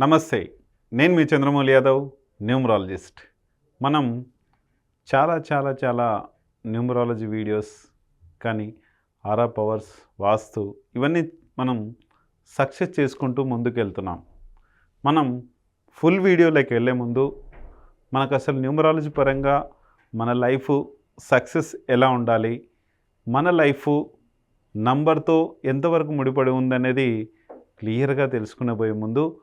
నమస్తే నేను మీ చంద్రమౌళి యాదవ్ న్యూమరాలజిస్ట్. మనం చాలా చాలా చాలా న్యూమరాలజీ వీడియోస్ కానీ ఆరా పవర్స్ వాస్తు ఇవన్నీ మనం సక్సెస్ చేసుకుంటూ ముందుకెళ్తున్నాం. మనం ఫుల్ వీడియోలోకి వెళ్ళే ముందు మనకు అసలు న్యూమరాలజీ పరంగా మన లైఫ్ సక్సెస్ ఎలా ఉండాలి మన లైఫ్ నంబర్తో ఎంతవరకు ముడిపడి ఉందనేది క్లియర్గా తెలుసుకునే పోయే ముందు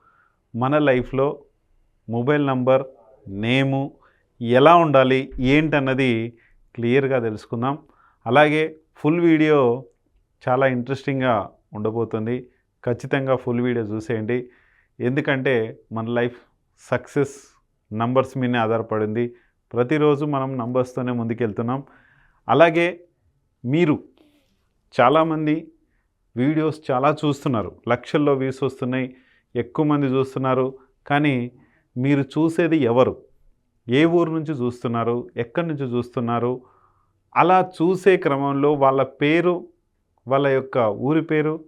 మన లైఫ్లో మొబైల్ నంబర్ నేము ఎలా ఉండాలి ఏంటన్నది క్లియర్గా తెలుసుకుందాం. అలాగే ఫుల్ వీడియో చాలా ఇంట్రెస్టింగ్గా ఉండబోతుంది. ఖచ్చితంగా ఫుల్ వీడియో చూసేయండి. ఎందుకంటే మన లైఫ్ సక్సెస్ నంబర్స్ మీదనే ఆధారపడింది. ప్రతిరోజు మనం నంబర్స్తోనే ముందుకెళ్తున్నాం. అలాగే మీరు చాలామంది వీడియోస్ చాలా చూస్తున్నారు. లక్షల్లో వ్యూస్ వస్తున్నాయి. ఎక్కువ మంది చూస్తున్నారు. కానీ మీరు చూసేది ఎవరు? ఏ ఊరు నుంచి చూస్తున్నారు? ఎక్కడి నుంచి చూస్తున్నారు? అలా చూసే క్రమంలో వాళ్ళ పేరు వాళ్ళ యొక్క ఊరి పేరు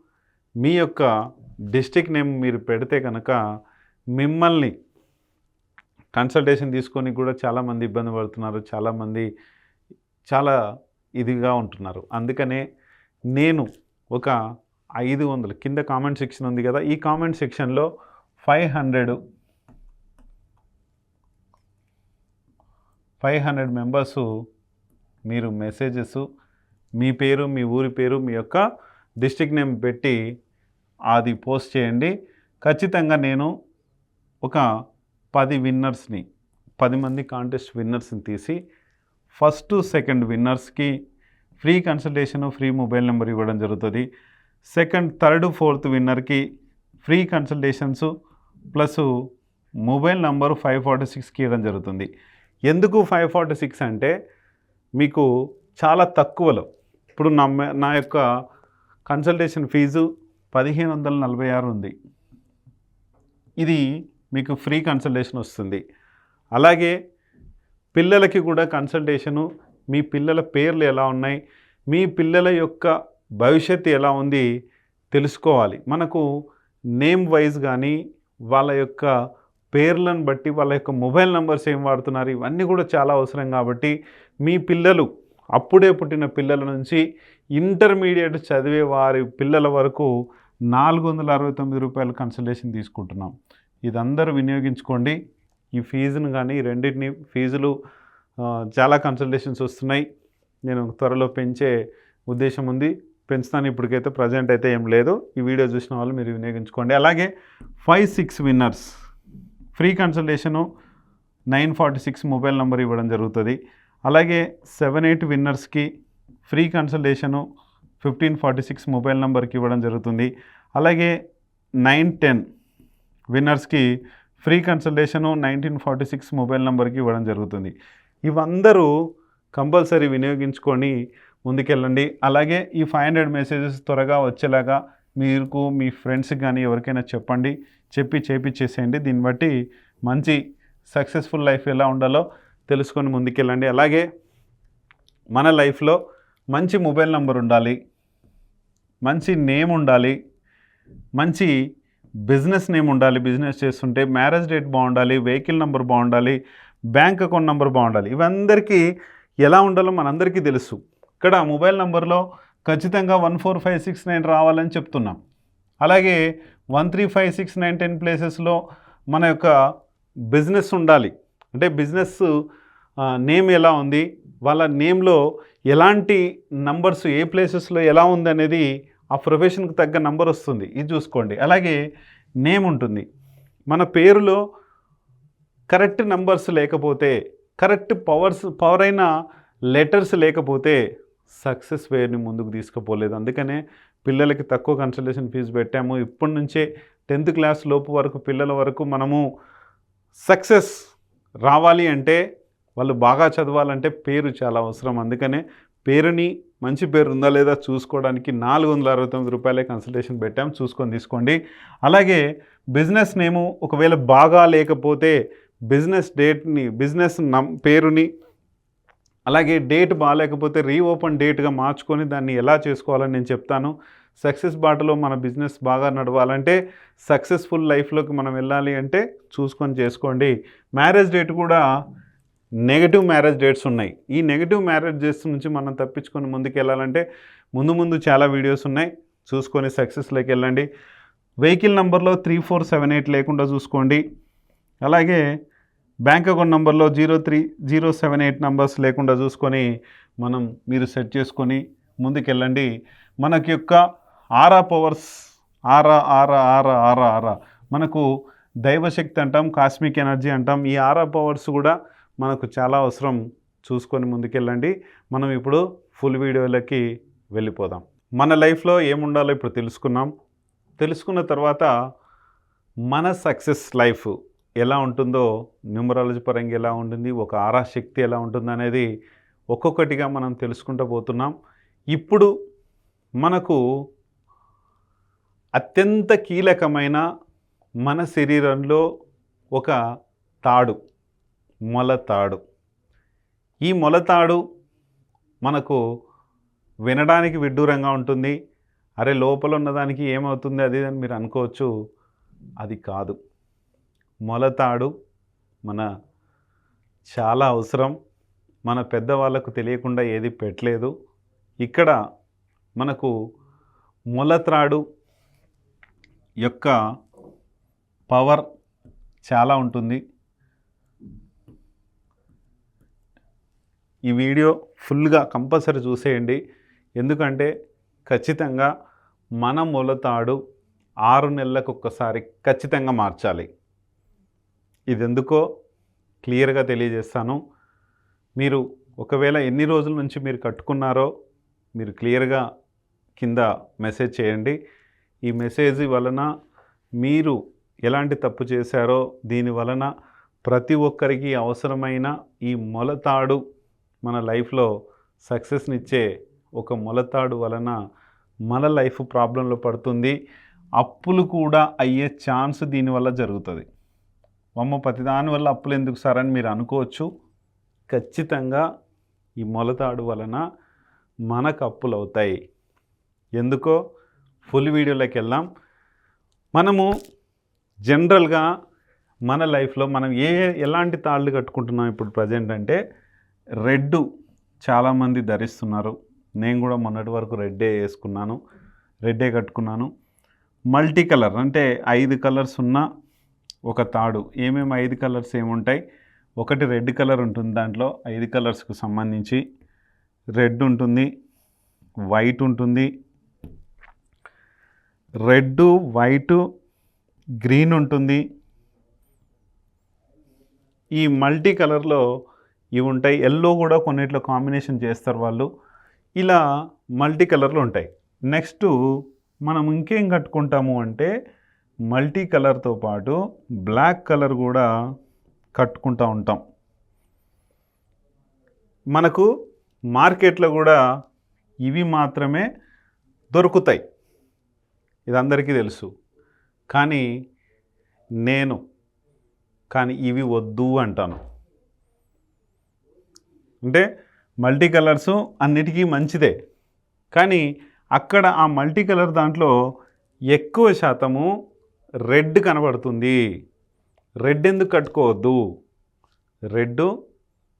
మీ యొక్క డిస్టిక్ నేమ్ మీరు పెడితే కనుక మిమ్మల్ని కన్సల్టేషన్ తీసుకొని కూడా చాలామంది ఇబ్బంది పడుతున్నారు. చాలామంది చాలా ఇదిగా ఉంటున్నారు. అందుకనే నేను ఒక ఐదు వందలు. కింద కామెంట్ సెక్షన్ ఉంది కదా ఈ కామెంట్ సెక్షన్లో five hundred five hundred members మీరు మెసేజెస్ మీ పేరు మీ ఊరి పేరు మీ యొక్క డిస్టిక్ నేమ్ పెట్టి అది పోస్ట్ చేయండి. ఖచ్చితంగా నేను ఒక పది విన్నర్స్ని పది మంది కాంటెస్ట్ విన్నర్స్ని తీసి first second విన్నర్స్కి free consultation free mobile number ఇవ్వడం జరుగుతుంది. Second third fourth విన్నర్కి free consultations plus mobile number five forty సిక్స్కి ఇవ్వడం జరుగుతుంది. ఎందుకు ఫైవ్ ఫార్టీ సిక్స్ అంటే మీకు చాలా తక్కువలో ఇప్పుడు నా నా యొక్క కన్సల్టేషన్ ఫీజు పదిహేను వందల నలభై ఆరు ఉంది. ఇది మీకు ఫ్రీ కన్సల్టేషన్ వస్తుంది. అలాగే పిల్లలకి కూడా కన్సల్టేషను మీ పిల్లల పేర్లు ఎలా ఉన్నాయి? మీ పిల్లల యొక్క భవిష్యత్తు ఎలా ఉంది తెలుసుకోవాలి. మనకు నేమ్ వైజ్ కానీ వాళ్ళ యొక్క పేర్లను బట్టి వాళ్ళ యొక్క మొబైల్ నెంబర్స్ ఏం వాడుతున్నారు ఇవన్నీ కూడా చాలా అవసరం కాబట్టి మీ పిల్లలు అప్పుడే పుట్టిన పిల్లల నుంచి ఇంటర్మీడియట్ చదివే వారి పిల్లల వరకు నాలుగు వందల అరవై తొమ్మిది రూపాయల కన్సల్టేషన్ తీసుకుంటున్నాం. ఇదందరూ వినియోగించుకోండి. ఈ ఫీజును కానీ రెండింటిని ఫీజులు చాలా కన్సల్టేషన్స్ వస్తున్నాయి. నేను త్వరలో పెంచే ఉద్దేశం ఉంది. పెంచుతాను. ఇప్పటికైతే ప్రజెంట్ అయితే ఏం లేదు. ఈ వీడియో చూసిన వాళ్ళు మీరు వినియోగించుకోండి. అలాగే five six winners free consultation nine forty six mobile number ఇవ్వడం జరుగుతుంది. అలాగే seven eight విన్నర్స్కి free consultation fifteen forty six mobile నెంబర్కి ఇవ్వడం జరుగుతుంది. అలాగే nine ten విన్నర్స్కి free consultation nineteen forty six mobile నెంబర్కి ఇవ్వడం జరుగుతుంది. ఇవందరూ కంపల్సరీ వినియోగించుకొని ముందుకెళ్ళండి. అలాగే ఈ ఫైవ్ హండ్రెడ్ మెసేజెస్ త్వరగా వచ్చేలాగా మీకు మీ ఫ్రెండ్స్కి కానీ ఎవరికైనా చెప్పండి. చెప్పి చేపించేసేయండి దీన్ని బట్టి మంచి సక్సెస్ఫుల్ లైఫ్ ఎలా ఉండాలో తెలుసుకొని ముందుకెళ్ళండి. అలాగే మన లైఫ్లో మంచి మొబైల్ నంబర్ ఉండాలి. మంచి నేమ్ ఉండాలి. మంచి బిజినెస్ నేమ్ ఉండాలి. బిజినెస్ చేస్తుంటే మ్యారేజ్ డేట్ బాగుండాలి. వెహికల్ నెంబర్ బాగుండాలి. బ్యాంక్ అకౌంట్ నెంబర్ బాగుండాలి. ఇవందరికీ ఎలా ఉండాలో మనందరికీ తెలుసు. ఇక్కడ మొబైల్ నెంబర్లో ఖచ్చితంగా one four five six nine రావాలని చెప్తున్నాం. అలాగే one three five six nine ten ప్లేసెస్లో మన యొక్క బిజినెస్ ఉండాలి. అంటే బిజినెస్ నేమ్ ఎలా ఉంది వాళ్ళ నేమ్లో ఎలాంటి నంబర్స్ ఏ ప్లేసెస్లో ఎలా ఉంది అనేది ఆ ప్రొఫెషన్కి తగ్గ నంబర్ వస్తుంది. ఇది చూసుకోండి. అలాగే నేమ్ ఉంటుంది. మన పేరులో కరెక్ట్ నంబర్స్ లేకపోతే కరెక్ట్ పవర్స్ పవర్ అయిన లెటర్స్ లేకపోతే సక్సెస్ వేర్ని ముందుకు తీసుకుపోలేదు. అందుకనే పిల్లలకి తక్కువ కన్సల్టేషన్ ఫీజు పెట్టాము. ఇప్పటి నుంచే టెన్త్ క్లాస్ లోపు వరకు పిల్లల వరకు మనము సక్సెస్ రావాలి అంటే వాళ్ళు బాగా చదవాలంటే పేరు చాలా అవసరం. అందుకనే పేరుని మంచి పేరు ఉందా లేదా చూసుకోవడానికి నాలుగు వందల అరవై తొమ్మిది రూపాయలే కన్సల్టేషన్ పెట్టాం. చూసుకొని తీసుకోండి. అలాగే బిజినెస్ నేము ఒకవేళ బాగా లేకపోతే బిజినెస్ డేట్ని బిజినెస్ నం పేరుని అలాగే డేట్ బాగాలేకపోతే రీఓపెన్ డేట్గా మార్చుకొని దాన్ని ఎలా చేసుకోవాలని నేను చెప్తాను. సక్సెస్ బాటలో మన బిజినెస్ బాగా నడవాలంటే సక్సెస్ఫుల్ లైఫ్లోకి మనం వెళ్ళాలి అంటే చూసుకొని చేసుకోండి. మ్యారేజ్ డేట్ కూడా నెగటివ్ మ్యారేజ్ డేట్స్ ఉన్నాయి. ఈ నెగటివ్ మ్యారేజ్ డేట్స్ నుంచి మనం తప్పించుకొని ముందుకు వెళ్ళాలంటే ముందు ముందు చాలా వీడియోస్ ఉన్నాయి. చూసుకొని సక్సెస్లోకి వెళ్ళండి. వెహికల్ నెంబర్లో త్రీ ఫోర్ సెవెన్ ఎయిట్ లేకుండా చూసుకోండి. అలాగే బ్యాంక్ అకౌంట్ నెంబర్లో zero three zero seven eight numbers లేకుండా చూసుకొని మనం మీరు సెట్ చేసుకొని ముందుకెళ్ళండి. మనకి యొక్క ఆరా పవర్స్ ఆరా ఆరా ఆరా ఆరా ఆరా. మనకు దైవశక్తి అంటాం కాస్మిక్ ఎనర్జీ అంటాం. ఈ ఆరా పవర్స్ కూడా మనకు చాలా అవసరం. చూసుకొని ముందుకెళ్ళండి. మనం ఇప్పుడు ఫుల్ వీడియోలకి వెళ్ళిపోదాం. మన లైఫ్లో ఏముండాలో ఇప్పుడు తెలుసుకున్నాం. తెలుసుకున్న తర్వాత మన సక్సెస్ లైఫ్. ఎలా ఉంటుందో న్యూమరాలజీ పరంగా ఎలా ఉంటుంది ఒక ఆరా శక్తి ఎలా ఉంటుంది అనేది ఒక్కొక్కటిగా మనం తెలుసుకుంటూ పోతున్నాం. ఇప్పుడు మనకు అత్యంత కీలకమైన మన శరీరంలో ఒక తాడు మొలతాడు ఈ మొలతాడు మనకు వినడానికి విడ్డూరంగా ఉంటుంది. అరే లోపల ఉన్నదానికి ఏమవుతుంది అది అని మీరు అనుకోవచ్చు. అది కాదు. మొలతాడు మన చాలా అవసరం. మన పెద్దవాళ్ళకు తెలియకుండా ఏది పెట్టలేదు. ఇక్కడ మనకు మొలత్రాడు యొక్క పవర్ చాలా ఉంటుంది. ఈ వీడియో ఫుల్గా కంపల్సరీ చూసేయండి. ఎందుకంటే ఖచ్చితంగా మన మొలతాడు ఆరు నెలలకు ఒక్కసారి ఖచ్చితంగా మార్చాలి. ఇది ఎందుకో క్లియర్గా తెలియజేస్తాను. మీరు ఒకవేళ ఎన్ని రోజుల నుంచి మీరు కట్టుకున్నారో మీరు క్లియర్గా కింద మెసేజ్ చేయండి. ఈ మెసేజ్ వలన మీరు ఎలాంటి తప్పు చేశారో దీని వలన ప్రతి ఒక్కరికి అవసరమైన ఈ మొలతాడు మన లైఫ్లో సక్సెస్నిచ్చే ఒక మొలతాడు వలన మన లైఫ్ ప్రాబ్లంలో పడుతుంది. అప్పులు కూడా అయ్యే ఛాన్స్ దీనివల్ల జరుగుతుంది. అమ్మ ప్రతిదాని వల్ల అప్పులు ఎందుకు సార్ అని మీరు అనుకోవచ్చు. ఖచ్చితంగా ఈ మొలతాడు వలన మనకు అప్పులు అవుతాయి. ఎందుకో? ఫుల్ వీడియోలోకి వెళ్దాం. మనము జనరల్గా మన లైఫ్లో మనం ఏ ఎలాంటి తాళ్ళు కట్టుకుంటున్నాం ఇప్పుడు ప్రజెంట్ అంటే రెడ్ చాలామంది ధరిస్తున్నారు. నేను కూడా మొన్నటి వరకు రెడ్డే వేసుకున్నాను. రెడ్డే కట్టుకున్నాను. మల్టీ కలర్ అంటే ఐదు కలర్స్ ఉన్న ఒక తాడు. ఏమేమి ఐదు కలర్స్ ఏముంటాయి? ఒకటి రెడ్ కలర్ ఉంటుంది దాంట్లో. ఐదు కలర్స్కు సంబంధించి రెడ్ ఉంటుంది వైట్ ఉంటుంది రెడ్ వైట్ గ్రీన్ ఉంటుంది. ఈ మల్టీ కలర్లో ఇవి ఉంటాయి. ఎల్లో కూడా కొన్నిట్లో కాంబినేషన్ చేస్తారు వాళ్ళు. ఇలా మల్టీ కలర్లు ఉంటాయి. నెక్స్ట్ మనం ఇంకేం కట్టుకుంటాము అంటే మల్టీ కలర్తో పాటు బ్లాక్ కలర్ కూడా కట్టుకుంటూ ఉంటాం. మనకు మార్కెట్లో కూడా ఇవి మాత్రమే దొరుకుతాయి. ఇది అందరికీ తెలుసు. కానీ నేను కానీ ఇవి వద్దు అంటాను. అంటే మల్టీ కలర్స్ అన్నిటికీ మంచిదే. కానీ అక్కడ ఆ మల్టీ కలర్ దాంట్లో ఎక్కువ శాతము రెడ్ కనబడుతుంది. రెడ్ ఎందుకు కట్టుకోవద్దు? రెడ్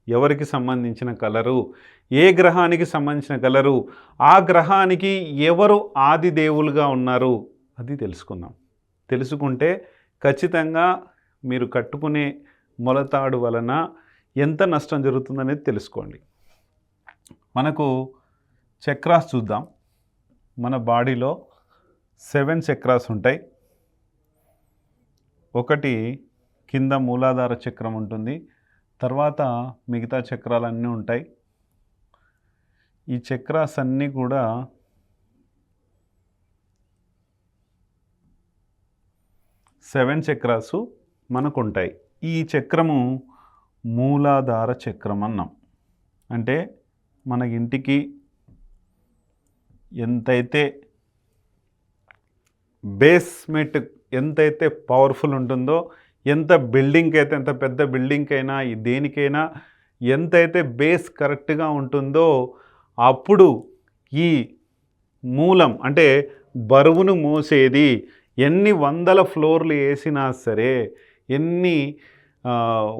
ఎవరికి సంబంధించిన కలరు? ఏ గ్రహానికి సంబంధించిన కలరు? ఆ గ్రహానికి ఎవరు ఆది దేవులుగా ఉన్నారు? అది తెలుసుకుందాం. తెలుసుకుంటే ఖచ్చితంగా మీరు కట్టుకునే మొలతాడు వలన ఎంత నష్టం జరుగుతుందనేది తెలుసుకోండి. మనకు చక్రాస్ చూద్దాం. మన బాడీలో సెవెన్ చక్రాస్ ఉంటాయి. ఒకటి కింద మూలాధార చక్రం ఉంటుంది. తర్వాత మిగతా చక్రాలన్నీ ఉంటాయి. ఈ చక్రాస్ అన్నీ కూడా సెవెన్ చక్రాసు మనకు ఉంటాయి ఈ చక్రము మూలాధార చక్రం అన్నాం. అంటే మన ఇంటికి ఎంతైతే బేస్మెంట్ ఎంతైతే పవర్ఫుల్ ఉంటుందో ఎంత బిల్డింగ్ అయితే ఎంత పెద్ద బిల్డింగ్కి అయినా దేనికైనా ఎంతైతే బేస్ కరెక్ట్గా ఉంటుందో అప్పుడు ఈ మూలం అంటే బరువును మోసేది ఎన్ని వందల ఫ్లోర్లు వేసినా సరే ఎన్ని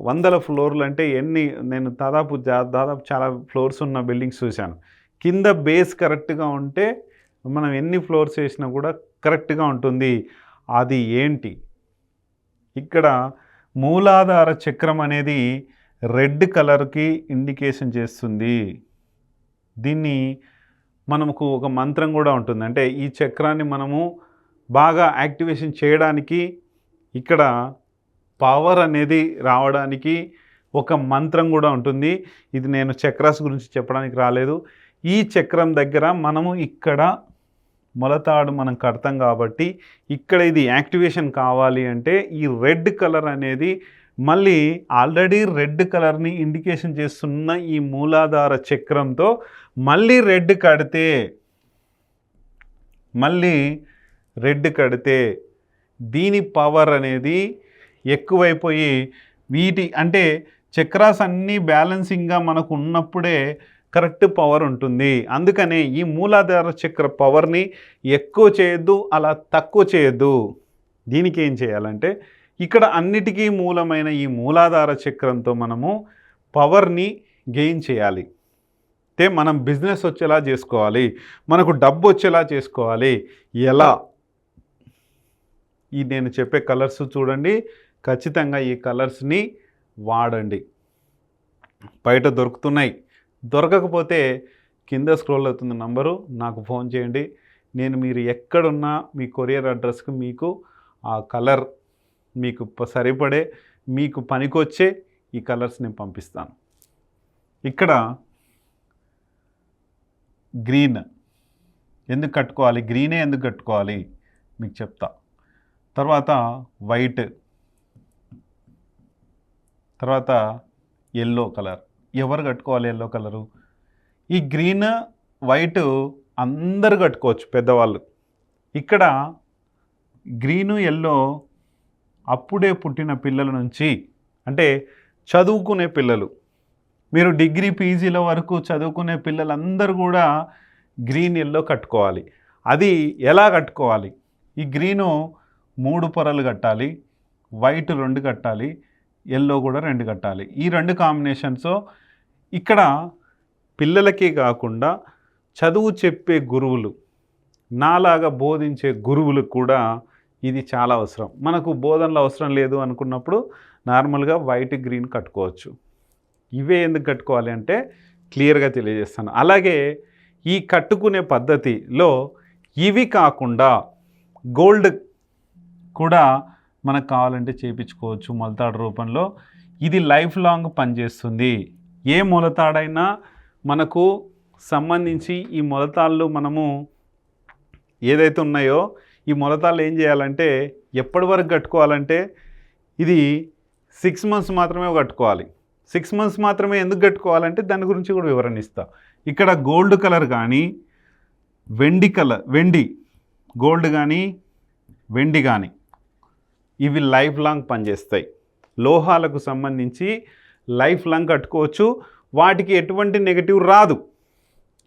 వందల ఫ్లోర్లు అంటే ఎన్ని నేను దాదాపు దాదాపు చాలా ఫ్లోర్స్ ఉన్న బిల్డింగ్స్ చూశాను. కింద బేస్ కరెక్ట్గా ఉంటే మనం ఎన్ని ఫ్లోర్స్ వేసినా కూడా కరెక్ట్గా ఉంటుంది. అది ఏంటి? ఇక్కడ మూలాధార చక్రం అనేది రెడ్ కలర్కి ఇండికేషన్ చేస్తుంది. దీన్ని మనకు ఒక మంత్రం కూడా ఉంటుంది. అంటే ఈ చక్రాన్ని మనము బాగా యాక్టివేషన్ చేయడానికి ఇక్కడ పవర్ అనేది రావడానికి ఒక మంత్రం కూడా ఉంటుంది. ఇది నేను చక్రాస్ గురించి చెప్పడానికి రాలేదు. ఈ చక్రం దగ్గర మనము ఇక్కడ మొలతాడు మనం కడతాం కాబట్టి ఇక్కడ ఇది యాక్టివేషన్ కావాలి అంటే ఈ రెడ్ కలర్ అనేది మళ్ళీ ఆల్రెడీ రెడ్ కలర్ని ఇండికేషన్ చేస్తున్న ఈ మూలాధార చక్రంతో మళ్ళీ రెడ్ కడితే మళ్ళీ రెడ్ కడితే దీని పవర్ అనేది ఎక్కువైపోయి వీటి అంటే చక్రాస్ అన్నీ బ్యాలెన్సింగ్గా మనకు ఉన్నప్పుడే కరెక్ట్ పవర్ ఉంటుంది. అందుకనే ఈ మూలాధార చక్ర పవర్ని ఎక్కువ చేయొద్దు అలా తక్కువ చేయొద్దు. దీనికి ఏం చేయాలంటే ఇక్కడ అన్నిటికీ మూలమైన ఈ మూలాధార చక్రంతో మనము పవర్ని గెయిన్ చేయాలి. అయితే మనం బిజినెస్ వచ్చేలా చేసుకోవాలి. మనకు డబ్బు వచ్చేలా చేసుకోవాలి. ఎలా? ఈ నేను చెప్పే కలర్స్ చూడండి. ఖచ్చితంగా ఈ కలర్స్ని వాడండి. బయట దొరుకుతున్నాయి. దొరకకపోతే కింద స్క్రోల్ అవుతున్న నంబరు నాకు ఫోన్ చేయండి. నేను మీరు ఎక్కడున్నా మీ కొరియర్ అడ్రస్కి మీకు ఆ కలర్ మీకు సరిపడే మీకు పనికొచ్చే ఈ కలర్స్ నేను పంపిస్తాను. ఇక్కడ గ్రీన్ ఎందుకు కట్టుకోవాలి? గ్రీనే ఎందుకు కట్టుకోవాలి? మీకు చెప్తా. తర్వాత వైట్ తర్వాత ఎల్లో కలర్. ఎవరు కట్టుకోవాలి ఎల్లో కలరు? ఈ గ్రీన్ వైట్ అందరూ కట్టుకోవచ్చు పెద్దవాళ్ళు. ఇక్కడ గ్రీను ఎల్లో అప్పుడే పుట్టిన పిల్లల నుంచి అంటే చదువుకునే పిల్లలు. మీరు డిగ్రీ పీజీల వరకు చదువుకునే పిల్లలందరూ కూడా గ్రీన్ ఎల్లో కట్టుకోవాలి. అది ఎలా కట్టుకోవాలి? ఈ గ్రీను మూడు పొరలు కట్టాలి వైట్ రెండు కట్టాలి ఎల్లో కూడా రెండు కట్టాలి. ఈ రెండు కాంబినేషన్స్ ఇక్కడ పిల్లలకే కాకుండా చదువు చెప్పే గురువులు నాలాగా బోధించే గురువులకు కూడా ఇది చాలా అవసరం. మనకు బోధనలు అవసరం లేదు అనుకున్నప్పుడు నార్మల్గా వైట్ గ్రీన్ కట్టుకోవచ్చు. ఇవే ఎందుకు కట్టుకోవాలి అంటే క్లియర్గా తెలియజేస్తాను. అలాగే ఈ కట్టుకునే పద్ధతిలో ఇవి కాకుండా గోల్డ్ కూడా మనకు కావాలంటే చేపించుకోవచ్చు మొలతాడు రూపంలో. ఇది లైఫ్ లాంగ్ పనిచేస్తుంది. ఏ మొలతాడైనా మనకు సంబంధించి ఈ మొలతాళ్ళు మనము ఏదైతే ఉన్నాయో ఈ మొలతాళ్ళు ఏం చేయాలంటే ఎప్పటి వరకు కట్టుకోవాలంటే ఇది సిక్స్ మంత్స్ మాత్రమే కట్టుకోవాలి. సిక్స్ మంత్స్ మాత్రమే ఎందుకు కట్టుకోవాలంటే దాని గురించి కూడా వివరణ ఇస్తా. ఇక్కడ గోల్డ్ కలర్ కానీ వెండి కలర్ వెండి గోల్డ్ కానీ వెండి కానీ ఇవి లైఫ్ లాంగ్ పనిచేస్తాయి. లోహాలకు సంబంధించి లైఫ్ లాంగ్ కట్టుకోవచ్చు. వాటికి ఎటువంటి నెగటివ్ రాదు.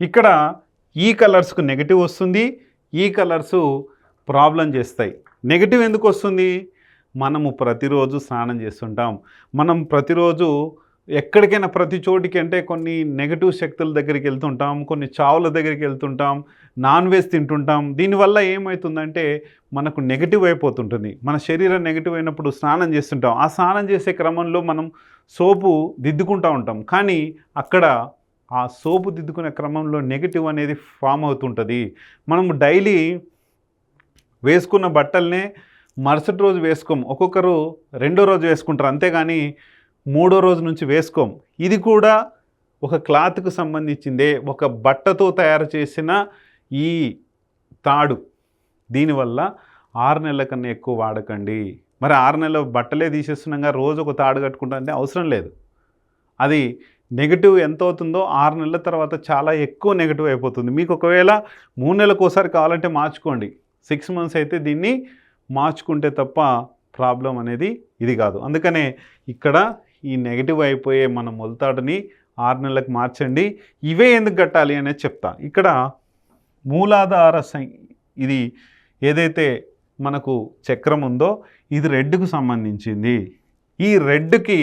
ఇక్కడ ఈ కలర్స్కు నెగటివ్ వస్తుంది. ఈ కలర్స్ ప్రాబ్లం చేస్తాయి. నెగటివ్ ఎందుకు వస్తుంది? మనము ప్రతిరోజు స్నానం చేస్తుంటాం. మనం ప్రతిరోజు ఎక్కడికైనా ప్రతి చోటికి అంటే కొన్ని నెగటివ్ శక్తుల దగ్గరికి వెళ్తుంటాం కొన్ని చావుల దగ్గరికి వెళ్తుంటాం నాన్ వెజ్ తింటుంటాం. దీనివల్ల ఏమవుతుందంటే మనకు నెగటివ్ అయిపోతుంటుంది. మన శరీరం నెగటివ్ అయినప్పుడు స్నానం చేస్తుంటాం. ఆ స్నానం చేసే క్రమంలో మనం సోపు దిద్దుకుంటూ ఉంటాం. కానీ అక్కడ ఆ సోపు దిద్దుకునే క్రమంలో నెగటివ్ అనేది ఫామ్ అవుతుంటుంది. మనం డైలీ వేసుకున్న బట్టలనే మరుసటి రోజు వేసుకోం. ఒక్కొక్కరు రెండో రోజు వేసుకుంటారు. అంతేగాని మూడో రోజు నుంచి వేసుకోం. ఇది కూడా ఒక క్లాత్కు సంబంధించిందే ఒక బట్టతో తయారు చేసిన ఈ తాడు. దీనివల్ల ఆరు నెలల కన్నా ఎక్కువ వాడకండి. మరి ఆరు నెలల బట్టలే తీసేస్తున్నాగా రోజు ఒక తాడు కట్టుకుంటా అంటే అవసరం లేదు. అది నెగిటివ్ ఎంత అవుతుందో ఆరు నెలల తర్వాత చాలా ఎక్కువ నెగిటివ్ అయిపోతుంది. మీకు ఒకవేళ మూడు నెలలకు ఒకసారి కావాలంటే మార్చుకోండి. సిక్స్ మంత్స్ అయితే దీన్ని మార్చుకుంటే తప్ప ప్రాబ్లం అనేది ఇది కాదు. అందుకనే ఇక్కడ ఈ నెగిటివ్ అయిపోయే మన మొలతాడుని ఆరు నెలలకు మార్చండి. ఇవే ఎందుకు కట్టాలి అనేది చెప్తా. ఇక్కడ మూలాధార సై ఇది ఏదైతే మనకు చక్రం ఉందో ఇది రెడ్కు సంబంధించింది. ఈ రెడ్కి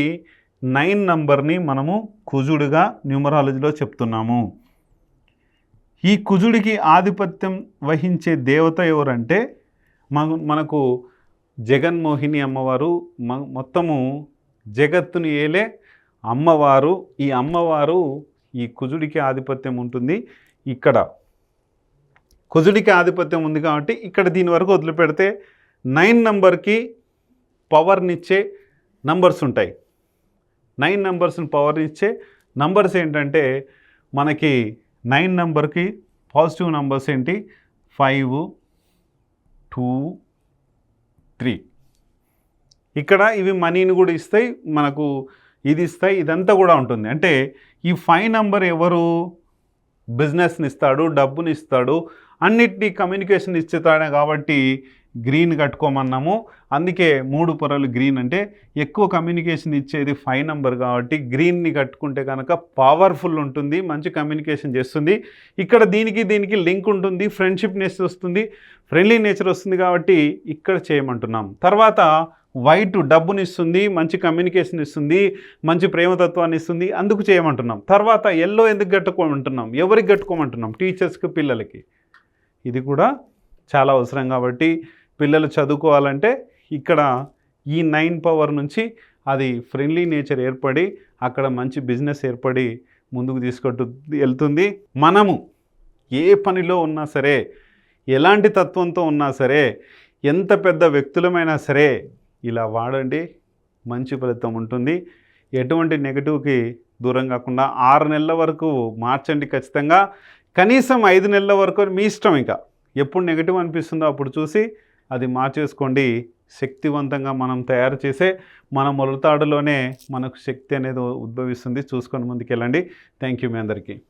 నైన్ నంబర్ని మనము కుజుడుగా న్యూమరాలజీలో చెప్తున్నాము. ఈ కుజుడికి ఆధిపత్యం వహించే దేవత ఎవరంటే మనకు జగన్మోహిని అమ్మవారు మొత్తము జగత్తుని ఏలే అమ్మవారు. ఈ అమ్మవారు ఈ కుజుడికి ఆధిపత్యం ఉంటుంది. ఇక్కడ కుజుడికి ఆధిపత్యం ఉంది కాబట్టి ఇక్కడ దీని వరకు వదిలిపెడితే నైన్ నంబర్కి పవర్నిచ్చే నంబర్స్ ఉంటాయి. నైన్ నంబర్స్ని పవర్ ఇచ్చే నంబర్స్ ఏంటంటే మనకి నైన్ నంబర్కి పాజిటివ్ నంబర్స్ ఏంటి? Five two three. ఇక్కడ ఇవి మనీని కూడా ఇస్తాయి మనకు ఇది ఇస్తాయి ఇదంతా కూడా ఉంటుంది. అంటే ఈ ఫైవ్ నంబర్ ఎవరు? బిజినెస్ని ఇస్తాడు డబ్బుని ఇస్తాడు అన్నిటినీ కమ్యూనికేషన్ ఇచ్చేతాడే కాబట్టి గ్రీన్ కట్టుకోమన్నాము. అందుకే మూడు పొరలు గ్రీన్ అంటే ఎక్కువ కమ్యూనికేషన్ ఇచ్చేది ఫైవ్ నెంబర్ కాబట్టి గ్రీన్ని కట్టుకుంటే కనుక పవర్ఫుల్ ఉంటుంది మంచి కమ్యూనికేషన్ చేస్తుంది. ఇక్కడ దీనికి దీనికి లింక్ ఉంటుంది ఫ్రెండ్షిప్ నేచర్ వస్తుంది ఫ్రెండ్లీ నేచర్ వస్తుంది కాబట్టి ఇక్కడ చేయమంటున్నాం. తర్వాత వైట్ డబ్బుని ఇస్తుంది మంచి కమ్యూనికేషన్ ఇస్తుంది మంచి ప్రేమతత్వాన్ని ఇస్తుంది అందుకు చేయమంటున్నాం. తర్వాత ఎల్లో ఎందుకు కట్టుకోమంటున్నాం? ఎవరికి కట్టుకోమంటున్నాం? టీచర్స్కి పిల్లలకి. ఇది కూడా చాలా అవసరం కాబట్టి పిల్లలు చదువుకోవాలంటే ఇక్కడ ఈ నైన్ పవర్ నుంచి అది ఫ్రెండ్లీ నేచర్ ఏర్పడి అక్కడ మంచి బిజినెస్ ఏర్పడి ముందుకు తీసుకొట్టు వెళ్తుంది. మనము ఏ పనిలో ఉన్నా సరే ఎలాంటి తత్వంతో ఉన్నా సరే ఎంత పెద్ద వ్యక్తులమైనా సరే ఇలా వాడండి మంచి ఫలితం ఉంటుంది. ఎటువంటి నెగటివ్కి దూరం కాకుండా ఆరు నెలల వరకు మార్చండి ఖచ్చితంగా. కనీసం ఐదు నెలల వరకు మీ ఇష్టం ఇంకా. ఎప్పుడు నెగటివ్ అనిపిస్తుందో అప్పుడు చూసి అది మార్చేసుకోండి. శక్తివంతంగా మనం తయారు చేసే మన మొలతాడులోనే మనకు శక్తి అనేది ఉద్భవిస్తుంది. చూసుకొని ముందుకెళ్ళండి. థ్యాంక్ యూ మీ అందరికీ.